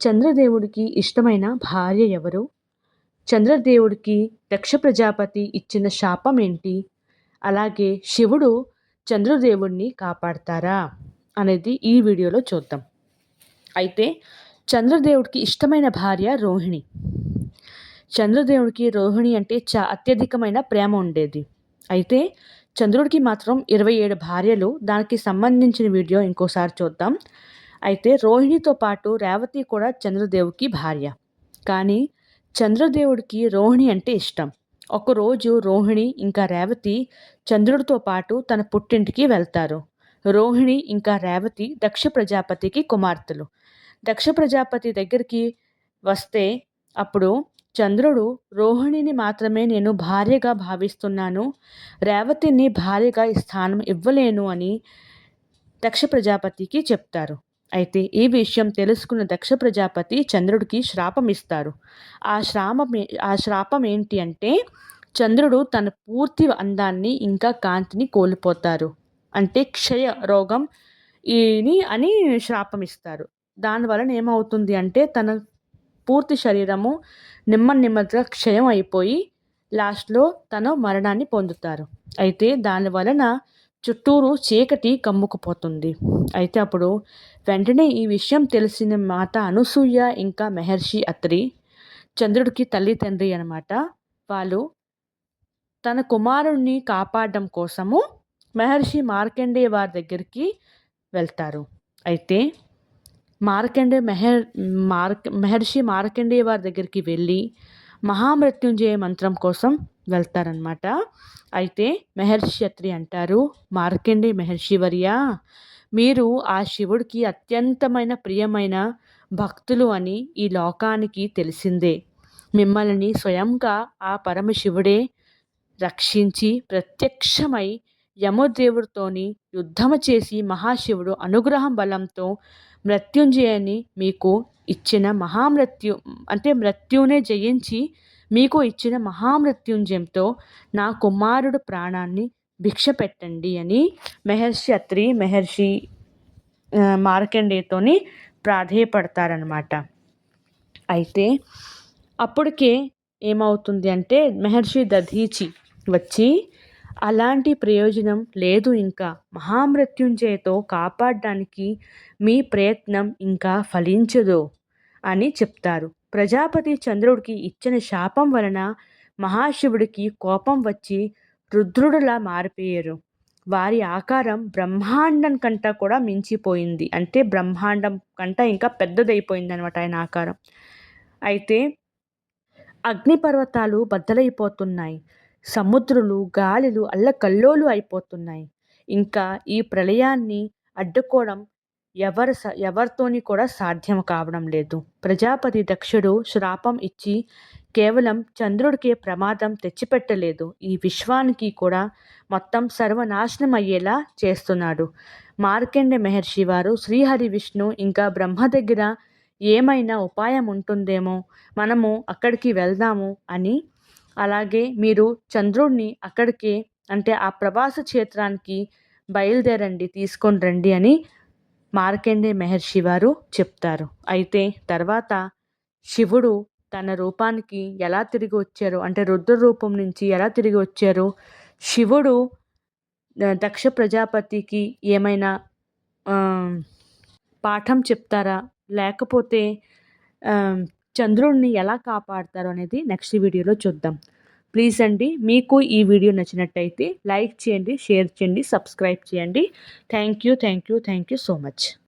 చంద్రదేవుడికి ఇష్టమైన భార్య ఎవరు? చంద్రదేవుడికి దక్ష ప్రజాపతి ఇచ్చిన శాపం ఏంటి అలాగే శివుడు చంద్రదేవుడిని కాపాడతారా? అనేది ఈ వీడియోలో చూద్దాం. అయితే చంద్రదేవుడికి ఇష్టమైన భార్య రోహిణి. చంద్రదేవుడికి రోహిణి అంటే చా అత్యధికమైన ప్రేమ ఉండేది. అయితే చంద్రుడికి మాత్రం ఇరవై ఏడు భార్యలు. దానికి సంబంధించిన వీడియో ఇంకోసారి చూద్దాం. అయితే రోహిణితో పాటు రేవతి కూడా చంద్రదేవుడికి భార్య. కానీ చంద్రదేవుడికి రోహిణి అంటే ఇష్టం. ఒకరోజు రోహిణి ఇంకా రేవతి చంద్రుడితో పాటు తన పుట్టింటికి వెళ్తారు. రోహిణి ఇంకా రేవతి దక్ష ప్రజాపతికి కుమార్తెలు. దక్ష ప్రజాపతి దగ్గరికి వస్తే అప్పుడు చంద్రుడు రోహిణిని మాత్రమే నేను భార్యగా భావిస్తున్నాను. రేవతిని భార్యగా స్థానం ఇవ్వలేను అని దక్ష ప్రజాపతికి చెప్తారు. అయితే ఈ విషయం తెలుసుకున్న దక్ష ప్రజాపతి చంద్రుడికి శ్రాపం ఇస్తారు. ఆ శ్రాపం ఆ శ్రాపం ఏంటి అంటే చంద్రుడు తన పూర్తి అందాన్ని ఇంకా కాంతిని కోల్పోతారు. అంటే క్షయ రోగం ఈని అని శ్రాపం ఇస్తారు. దానివలన ఏమవుతుంది అంటే తన పూర్తి శరీరము నిమ్మ నిమ్మగా క్షయం అయిపోయి లాస్ట్లో తన మరణాన్ని పొందుతారు. అయితే దాని వలన చుట్టూరు చీకటి కమ్ముకుపోతుంది. అయితే అప్పుడు వెంటనే ఈ విషయం తెలిసిన మాత అనసూయ ఇంకా మహర్షి అత్రి చంద్రుడికి తల్లి తండ్రి అనమాట వాళ్ళు తన కుమారుణ్ణి కాపాడడం కోసము మహర్షి మార్కండే వారి దగ్గరికి వెళ్తారు. అయితే మార్కండే మెహర్ మార్క్ మహర్షి మార్కండే వారి దగ్గరికి వెళ్ళి మహామృత్యుంజయ మంత్రం కోసం వెళ్తారనమాట అయితే మహర్షియత్రి అంటారు మార్కండే మహర్షి వర్య మీరు ఆ శివుడికి అత్యంతమైన ప్రియమైన భక్తులు అని ఈ లోకానికి తెలిసిందే. మిమ్మల్ని స్వయంగా ఆ పరమశివుడే రక్షించి ప్రత్యక్షమై యమదేవుడితోని యుద్ధము చేసి మహాశివుడు అనుగ్రహం బలంతో మృత్యుంజయని మీకు ఇచ్చిన మహామృత్యు అంటే మృత్యునే జయించి మీకు ఇచ్చిన మహామృత్యుంజయంతో నా కుమారుడు ప్రాణాన్ని భిక్ష పెట్టండి అని మహర్షి అత్రి మహర్షి మార్కండేయతోని ప్రాధేయపడతారనమాట అయితే అప్పటికే ఏమవుతుంది అంటే మహర్షి దధీచి వచ్చి అలాంటి ప్రయోజనం లేదు ఇంకా. మహామృత్యుంజయతో కాపాడడానికి మీ ప్రయత్నం ఇంకా ఫలించదు అని చెప్తారు. ప్రజాపతి చంద్రుడికి ఇచ్చిన శాపం వలన మహాశివుడికి కోపం వచ్చి రుద్రుడులా మారిపోయారు. వారి ఆకారం బ్రహ్మాండం కంట కూడా మించిపోయింది. అంటే బ్రహ్మాండం కంట ఇంకా పెద్దదైపోయింది అనమాట ఆయన ఆకారం. అయితే అగ్నిపర్వతాలు బద్దలైపోతున్నాయి. సముద్రులు గాలులు అల్లకల్లోలు అయిపోతున్నాయి. ఇంకా ఈ ప్రళయాన్ని అడ్డుకోవడం ఎవరు స ఎవరితోని కూడా సాధ్యం కావడం లేదు. ప్రజాపతి దక్షుడు శ్రాపం ఇచ్చి కేవలం చంద్రుడికే ప్రమాదం తెచ్చిపెట్టలేదు. ఈ విశ్వానికి కూడా మొత్తం సర్వనాశనం అయ్యేలా చేస్తున్నాడు. మార్కండ మహర్షి వారు శ్రీహరి విష్ణు ఇంకా బ్రహ్మ దగ్గర ఏమైనా ఉపాయం ఉంటుందేమో మనము అక్కడికి వెళ్దాము అని. అలాగే మీరు చంద్రుడిని అక్కడికి అంటే ఆ ప్రవాస క్షేత్రానికి బయలుదేరండి తీసుకొని రండి అని మార్కండే మహర్షి వారు చెప్తారు. అయితే తర్వాత శివుడు తన రూపానికి ఎలా తిరిగి వచ్చారు? అంటే రుద్ర రూపం నుంచి ఎలా తిరిగి వచ్చారు? శివుడు దక్ష ప్రజాపతికి ఏమైనా పాఠం చెప్తారా? లేకపోతే చంద్రుడిని ఎలా కాపాడతారు అనేది నెక్స్ట్ వీడియోలో చూద్దాం. ప్లీజ్ అండి మీకు ఈ వీడియో నచ్చినట్టయితే లైక్ చేయండి షేర్ చేయండి సబ్స్క్రైబ్ చేయండి. Thank you thank you thank you so much.